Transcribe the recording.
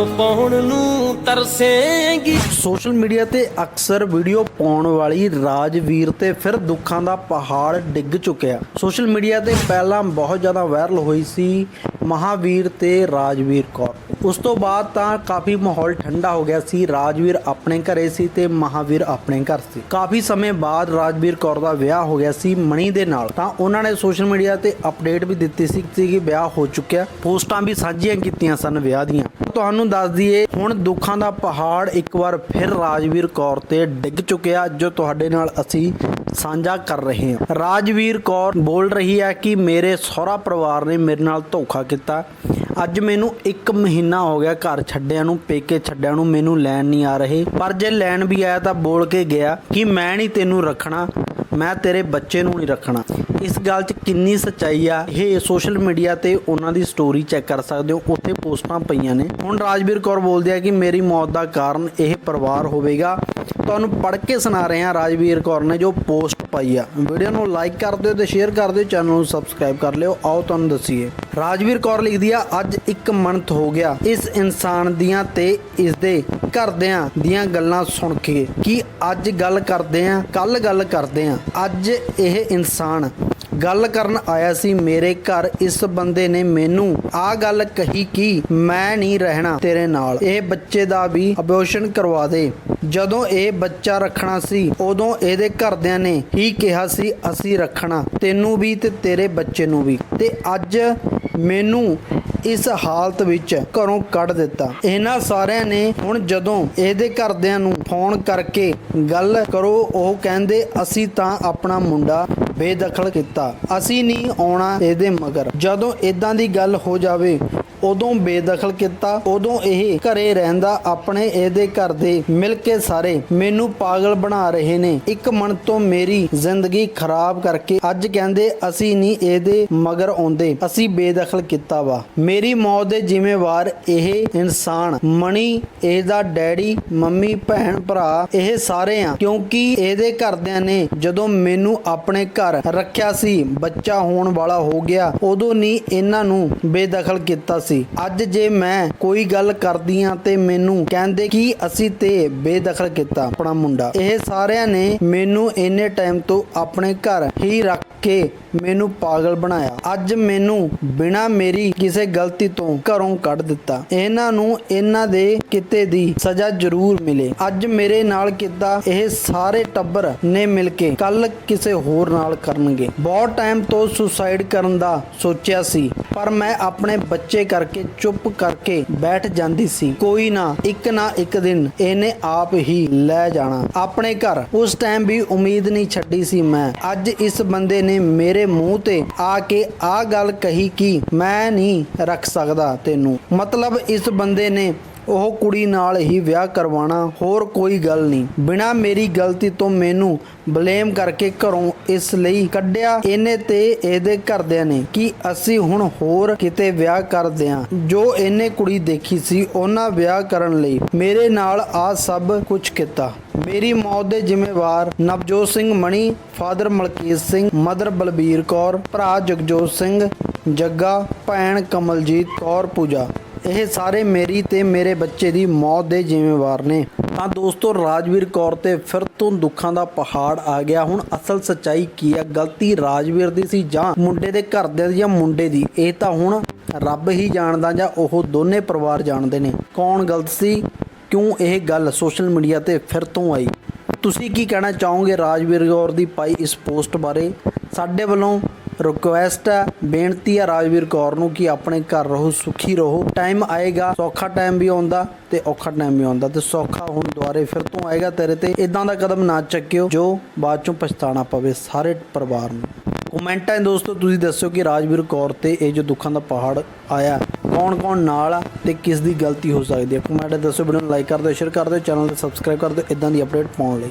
ਕਦਮ ਪਾਉਣ ਨੂੰ ਤਰਸੇਂਗੀ। ਸੋਸ਼ਲ ਮੀਡੀਆ ਤੇ ਅਕਸਰ ਵੀਡੀਓ ਪਾਉਣ ਵਾਲੀ ਰਾਜਵੀਰ ਤੇ ਫਿਰ ਦੁੱਖਾਂ ਦਾ ਪਹਾੜ ਡਿੱਗ ਚੁੱਕਿਆ। ਸੋਸ਼ਲ ਮੀਡੀਆ ਤੇ ਪਹਿਲਾਂ ਬਹੁਤ ਜ਼ਿਆਦਾ ਵਾਇਰਲ ਹੋਈ ਸੀ ਮਹਾਵੀਰ ਤੇ ਰਾਜਵੀਰ ਕੌਰ। ਉਸ ਤੋਂ ਬਾਅਦ ਤਾਂ ਕਾਫੀ ਮਾਹੌਲ ਠੰਡਾ ਹੋ ਗਿਆ ਸੀ। ਰਾਜਵੀਰ ਆਪਣੇ ਘਰੇ ਸੀ ਤੇ ਮਹਾਵੀਰ ਆਪਣੇ ਘਰ ਸੀ। ਕਾਫੀ ਸਮੇਂ ਬਾਅਦ ਰਾਜਵੀਰ ਕੌਰ ਦਾ ਵਿਆਹ ਹੋ ਗਿਆ ਸੀ ਮਣੀ ਦੇ ਨਾਲ। ਤਾਂ ਉਹਨਾਂ ਨੇ ਸੋਸ਼ਲ ਮੀਡੀਆ ਤੇ ਅਪਡੇਟ ਵੀ ਦਿੱਤੀ ਸੀ ਕਿ ਵਿਆਹ ਹੋ ਚੁੱਕਿਆ। ਪੋਸਟਾਂ ਵੀ ਸਾਂਝੀਆਂ ਕੀਤੀਆਂ ਸਨ ਵਿਆਹ ਦੀਆਂ। ਤੁਹਾਨੂੰ ਦੱਸ ਦਈਏ, ਹੁਣ ਦੁੱਖਾਂ ਦਾ ਪਹਾੜ ਇੱਕ ਵਾਰ ਫਿਰ ਰਾਜਵੀਰ ਕੌਰ ਤੇ ਡਿੱਗ ਚੁੱਕਿਆ, ਜੋ ਤੁਹਾਡੇ ਨਾਲ ਅਸੀਂ ਸਾਂਝਾ ਕਰ ਰਹੇ ਹਾਂ। ਰਾਜਵੀਰ ਕੌਰ ਬੋਲ ਰਹੀ ਹੈ ਕਿ ਮੇਰੇ ਸਹੁਰਾ ਪਰਿਵਾਰ ਨੇ ਮੇਰੇ ਨਾਲ ਧੋਖਾ ਕੀਤਾ। ਅੱਜ ਮੈਨੂੰ 1 ਮਹੀਨਾ ਹੋ ਗਿਆ ਘਰ ਛੱਡਿਆਂ ਨੂੰ, ਪੇਕੇ ਛੱਡਿਆਂ ਨੂੰ, ਮੈਨੂੰ ਲੈਣ ਨਹੀਂ ਆ ਰਹੇ। ਪਰ ਜੇ ਲੈਣ ਵੀ ਆਇਆ ਤਾਂ ਬੋਲ ਕੇ ਗਿਆ ਕਿ ਮੈਂ ਨਹੀਂ ਤੈਨੂੰ ਰੱਖਣਾ। ਮੈਂ ਤੇਰੇ ਬੱਚੇ ਨੂੰ ਨਹੀਂ ਰੱਖਣਾ। ਇਸ ਗੱਲ 'ਚ ਕਿੰਨੀ ਸੱਚਾਈ ਆ। ਇਹ ਸੋਸ਼ਲ ਮੀਡੀਆ ਤੇ ਉਹਨਾਂ ਦੀ ਸਟੋਰੀ ਚੈੱਕ ਕਰ ਸਕਦੇ ਹੋ। ਉੱਥੇ ਪੋਸਟਾਂ ਪਈਆਂ ਨੇ। ਹੁਣ ਰਾਜਵੀਰ ਕੌਰ ਬੋਲਦੇ ਆ ਕਿ ਮੇਰੀ ਮੌਤ ਦਾ ਕਾਰਨ ਇਹ ਪਰਿਵਾਰ ਹੋਵੇਗਾ। ਤੁਹਾਨੂੰ ਪੜ੍ਹ ਕੇ ਸੁਣਾ ਰਹੇ ਹਾਂ ਰਾਜਵੀਰ ਕੌਰ ਨੇ ਜੋ ਪੋਸਟ ਪਾਈ ਆ। ਵੀਡੀਓ ਨੂੰ ਲਾਈਕ ਕਰ ਦਿਓ ਤੇ ਸ਼ੇਅਰ ਕਰ ਦਿਓ। ਚੈਨਲ ਨੂੰ ਸਬਸਕ੍ਰਾਈਬ ਕਰ ਲਿਓ। ਆਓ ਤੁਹਾਨੂੰ ਦੱਸੀਏ। ਰਾਜਵੀਰ ਕੌਰ ਲਿਖਦੀ ਆ, ਅੱਜ ਇੱਕ ਮੰਥ ਹੋ ਗਿਆ। ਇਸ ਇਨਸਾਨ ਦੀਆਂ ਤੇ ਇਸ ਦੇ ਘਰਦਿਆਂ ਦੀਆਂ ਗੱਲਾਂ ਸੁਣ ਕੇ, ਕਿ ਅੱਜ ਗੱਲ ਕਰਦੇ ਆ ਕੱਲ ਗੱਲ ਕਰਦੇ ਆ। ਅੱਜ ਇਹ ਇਨਸਾਨ ਗੱਲ ਕਰਨ ਆਇਆ ਸੀ, ਮੇਰੇ ਘਰ ਇਸ ਬੰਦੇ ਨੇ ਮੈਨੂੰ ਆ ਗੱਲ ਕਹੀ ਕਿ ਮੈਂ ਨਹੀਂ ਰਹਿਣਾ ਤੇਰੇ ਨਾਲ। ਇਹ ਬੱਚੇ ਦਾ ਵੀ ਅਬੋਰਸ਼ਨ ਕਰਵਾ ਦੇ। ਜਦੋਂ ਇਹ ਬੱਚਾ ਰੱਖਣਾ ਸੀ, ਉਦੋਂ ਇਹਦੇ ਘਰਦਿਆਂ ਨੇ ਹੀ ਕਿਹਾ ਸੀ, ਅਸੀਂ ਰੱਖਣਾ, ਤੈਨੂੰ ਵੀ ਤੇ ਤੇਰੇ ਬੱਚੇ ਨੂੰ ਵੀ। ਤੇ ਅੱਜ ਮੈਨੂੰ ਇਸ ਹਾਲਤ ਵਿੱਚ ਘਰੋਂ ਕੱਢ ਦਿੱਤਾ। ਇਹਨਾਂ ਸਾਰਿਆਂ ਨੇ ਹੁਣ ਜਦੋਂ ਇਹਦੇ ਘਰਦਿਆਂ ਨੂੰ ਫੋਨ ਕਰਕੇ ਗੱਲ ਕਰੋ, ਉਹ ਕਹਿੰਦੇ, ਅਸੀਂ ਤਾਂ ਆਪਣਾ ਮੁੰਡਾ ਬੇਦਖਲ ਕੀਤਾ। ਅਸੀਂ ਨਹੀਂ ਆਉਣਾ ਇਹਦੇ ਮਗਰ। ਜਦੋਂ ਇਦਾਂ ਦੀ ਗੱਲ ਹੋ ਜਾਵੇ ਉਦੋਂ ਬੇਦਖਲ ਕੀਤਾ, ਉਦੋਂ ਇਹ ਘਰੇ ਰਹਿੰਦਾ ਆਪਣੇ ਇਹਦੇ ਘਰ ਦੇ ਮਿਲ ਕੇ ਸਾਰੇ ਮੈਨੂੰ ਪਾਗਲ ਬਣਾ ਰਹੇ ਨੇ। ਇੱਕ ਮਨ ਤੋਂ ਮੇਰੀ ਜ਼ਿੰਦਗੀ ਖਰਾਬ ਕਰਕੇ ਅੱਜ ਕਹਿੰਦੇ ਅਸੀਂ ਨਹੀਂ ਇਹਦੇ ਮਗਰ ਆਉਂਦੇ, ਅਸੀਂ ਬੇਦਖਲ ਕੀਤਾ ਵਾ। ਮੇਰੀ ਮੌਤ ਦੇ ਜ਼ਿੰਮੇਵਾਰ ਇਹ ਇਨਸਾਨ, ਮਣੀ, ਇਹਦਾ ਡੈਡੀ, ਮੰਮੀ, ਭੈਣ, ਭਰਾ, ਇਹ ਸਾਰੇ ਆ। ਕਿਉਂਕਿ ਇਹਦੇ ਘਰਦਿਆਂ ਨੇ ਜਦੋਂ ਮੈਨੂੰ ਆਪਣੇ ਘਰ ਰੱਖਿਆ ਸੀ, ਬੱਚਾ ਹੋਣ ਵਾਲਾ ਹੋ ਗਿਆ, ਉਦੋਂ ਨਹੀਂ ਇਹਨਾਂ ਨੂੰ ਬੇਦਖਲ ਕੀਤਾ ਸੀ। ਅੱਜ ਜੇ ਮੈਂ ਕੋਈ ਗੱਲ ਕਰਦੀ ਆ ਤੇ ਮੈਨੂੰ ਕਹਿੰਦੇ ਕਿ ਅਸੀਂ ਤੇ ਬੇਦਖਲ ਕੀਤਾ ਆਪਣਾ ਮੁੰਡਾ, ਇਹ ਸਾਰਿਆਂ ਨੇ ਮੈਨੂੰ ਇੰਨੇ ਟਾਈਮ ਤੋਂ ਆਪਣੇ ਘਰ ਹੀ ਰੱਖ ਕੇ ਮੈਨੂੰ ਪਾਗਲ ਬਣਾਇਆ। ਅੱਜ ਮੈਨੂੰ ਬਿਨਾ ਮੇਰੀ ਕਿਸੇ ਗਲਤੀ ਤੋਂ ਘਰੋਂ ਕੱਢ ਦਿੱਤਾ। ਇਹਨਾਂ ਨੂੰ ਇਹਨਾਂ ਦੇ ਕਿਤੇ ਦੀ ਸਜ਼ਾ ਜ਼ਰੂਰ ਮਿਲੇ। ਅੱਜ ਮੇਰੇ ਨਾਲ ਕਿੱਦਾਂ ਇਹ ਸਾਰੇ ਟੱਬਰ ਨੇ ਮਿਲ ਕੇ ਕੱਲ ਕਿਸੇ ਹੋਰ ਨਾਲ ਕਰਨਗੇ। ਬਹੁਤ ਟਾਈਮ ਤੋਂ ਸੁਸਾਈਡ ਕਰਨ ਦਾ ਸੋਚਿਆ ਸੀ, ਪਰ ਮੈਂ ਆਪਣੇ ਬੱਚੇ ਕਰਕੇ ਚੁੱਪ ਕਰਕੇ ਬੈਠ ਜਾਂਦੀ ਸੀ। ਕੋਈ ਨਾ, ਇੱਕ ਨਾ ਇੱਕ ਦਿਨ ਇਹਨੇ ਆਪ ਹੀ ਲੈ ਜਾਣਾ। ਆਪਣੇ ਘਰ ਉਸ ਟਾਈਮ ਵੀ ਉਮੀਦ ਨਹੀਂ ਛੱਡੀ ਸੀ ਮੈਂ। ਅੱਜ ਇਸ ਬੰਦੇ ਨੇ ਮੇਰੇ ਮੂੰਹ ਤੇ ਆ ਕੇ ਆ ਗੱਲ ਕਹੀ ਕਿ ਮੈਂ ਨਹੀਂ ਰੱਖ ਸਕਦਾ ਤੈਨੂੰ। ਮਤਲਬ ਇਸ ਬੰਦੇ ਨੇ ਉਹ ਕੁੜੀ ਨਾਲ ਹੀ ਵਿਆਹ ਕਰਵਾਉਣਾ ਹੋਰ ਕੋਈ ਗੱਲ ਨਹੀਂ। ਬਿਨਾ ਮੇਰੀ ਗਲਤੀ ਤੋਂ ਮੈਨੂੰ ਬਲੇਮ ਕਰਕੇ ਘਰੋਂ ਇਸ ਲਈ ਕੱਢਿਆ। ਇਹਨੇ ਤੇ ਇਹਦੇ ਘਰਦਿਆਂ ਨੇ ਕਿ ਅਸੀਂ ਹੁਣ ਹੋਰ ਕਿਤੇ ਵਿਆਹ ਕਰਦੇ ਹਾਂ ਜੋ ਇਹਨੇ ਕੁੜੀ ਦੇਖੀ ਸੀ, ਉਹਨਾਂ ਵਿਆਹ ਕਰਨ ਲਈ ਮੇਰੇ ਨਾਲ ਆ ਸਭ ਕੁਝ ਕੀਤਾ। ਮੇਰੀ ਮੌਤ ਦੇ ਜ਼ਿੰਮੇਵਾਰ ਨਵਜੋਤ ਸਿੰਘ ਮਣੀ, ਫਾਦਰ ਮਲਕੀਤ ਸਿੰਘ, ਮਦਰ ਬਲਬੀਰ ਕੌਰ, ਭਰਾ ਜਗਜੋਤ ਸਿੰਘ, ਜੱਗਾ, ਭੈਣ ਕਮਲਜੀਤ ਕੌਰ ਪੂਜਾ। ਇਹ ਸਾਰੇ ਮੇਰੀ ਤੇ ਮੇਰੇ ਬੱਚੇ ਦੀ ਮੌਤ ਦੇ ਜ਼ਿੰਮੇਵਾਰ ਨੇ। ਤਾਂ ਦੋਸਤੋ, ਰਾਜਵੀਰ ਕੌਰ ਤੇ ਫਿਰ ਤੋਂ ਦੁੱਖਾਂ ਦਾ ਪਹਾੜ ਆ ਗਿਆ। ਹੁਣ ਅਸਲ ਸੱਚਾਈ ਕੀ ਹੈ ਗਲਤੀ ਰਾਜਵੀਰ ਦੀ ਸੀ ਜਾਂ ਮੁੰਡੇ ਦੇ ਘਰਦਿਆਂ ਦੀ ਜਾਂ ਮੁੰਡੇ ਦੀ? ਇਹ ਤਾਂ ਹੁਣ ਰੱਬ ਹੀ ਜਾਣਦਾ ਜਾਂ ਉਹ ਦੋਨੇ ਪਰਿਵਾਰ ਜਾਣਦੇ ਨੇ। ਕੌਣ ਗਲਤ ਸੀ? ਕਿਉਂ ਇਹ ਗੱਲ ਸੋਸ਼ਲ ਮੀਡੀਆ ਤੇ ਫਿਰ ਤੋਂ ਆਈ? ਤੁਸੀਂ ਕੀ ਕਹਿਣਾ ਚਾਹੋਗੇ ਰਾਜਵੀਰ ਕੌਰ ਦੀ ਪਾਈ ਇਸ ਪੋਸਟ ਬਾਰੇ? ਸਾਡੇ ਵੱਲੋਂ ਰਿਕੁਐਸਟ ਹੈ। ਬੇਨਤੀ ਹੈ ਰਾਜਵੀਰ ਕੌਰ ਨੂੰ ਕਿ ਆਪਣੇ ਘਰ ਰਹੋ, ਸੁਖੀ ਰਹੋ। ਟਾਈਮ ਆਏਗਾ, ਸੌਖਾ ਟਾਈਮ ਵੀ ਆਉਂਦਾ ਤੇ ਔਖਾ ਟਾਈਮ ਵੀ ਆਉਂਦਾ ਤੇ ਸੌਖਾ ਹੁਣ ਦੁਆਰੇ ਫਿਰ ਤੋਂ ਆਏਗਾ ਤੇਰੇ ਤੇ। ਇਦਾਂ ਦਾ ਕਦਮ ਨਾ ਚੱਕਿਓ, ਜੋ ਬਾਅਦ ਚੋਂ ਪਛਤਾਣਾ ਪਵੇ ਸਾਰੇ ਪਰਿਵਾਰ ਨੂੰ। ਕਮੈਂਟਾਂ ਦੋਸਤੋ, ਤੁਸੀਂ ਦੱਸਿਓ ਕਿ ਰਾਜਵੀਰ ਕੌਰ ਤੇ ਇਹ ਜੋ ਦੁੱਖਾਂ ਦਾ ਪਹਾੜ ਆਇਆ ਕੌਣ ਕੌਣ ਨਾਲ ਆ ਤੇ ਕਿਸ ਦੀ ਗਲਤੀ ਹੋ ਸਕਦੀ ਹੈ? ਕਮੈਂਟ ਦੱਸੋ ਵੀਡੀਓ ਨੂੰ ਲਾਈਕ ਕਰ ਦਿਓ ਸ਼ੇਅਰ ਕਰ ਦਿਓ ਚੈਨਲ ਤੇ ਸਬਸਕ੍ਰਾਈਬ ਕਰ ਦਿਓ ਇਦਾਂ ਦੀ ਅਪਡੇਟ ਪਾਉਣ ਲਈ।